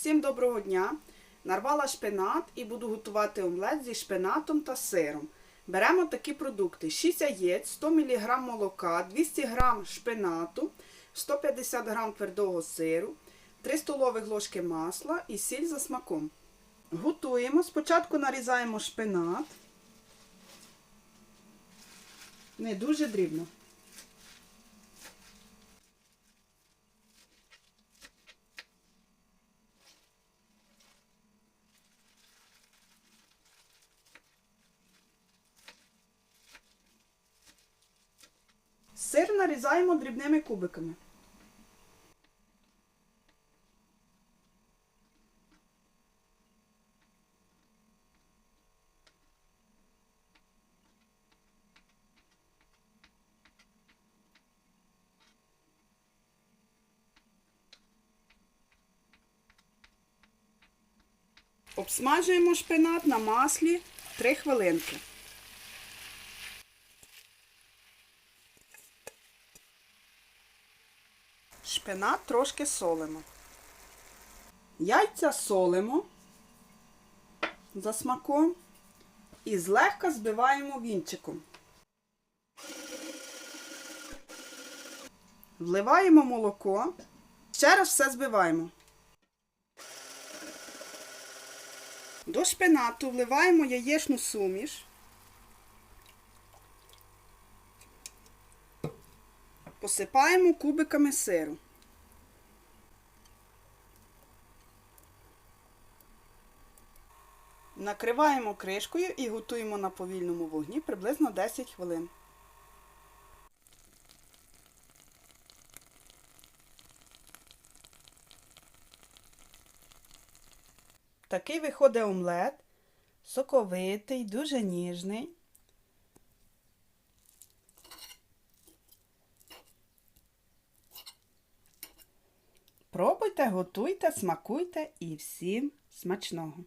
Всім доброго дня! Нарвала шпинат і буду готувати омлет зі шпинатом та сиром. Беремо такі продукти: 6 яєць, 100 мг молока, 200 г шпинату, 150 г твердого сиру, 3 столових ложки масла і сіль за смаком. Готуємо. Спочатку нарізаємо шпинат. Не дуже дрібно. Сир нарізаємо дрібними кубиками. Обсмажуємо шпинат на маслі 3 хвилинки. Шпинат трошки солимо. Яйця солимо за смаком і злегка збиваємо вінчиком. Вливаємо молоко, ще раз все збиваємо. До шпинату вливаємо яєчну суміш. Посипаємо кубиками сиру. Накриваємо кришкою і готуємо на повільному вогні приблизно 10 хвилин. Такий виходить омлет, соковитий, дуже ніжний. Пробуйте, готуйте, смакуйте і всім смачного!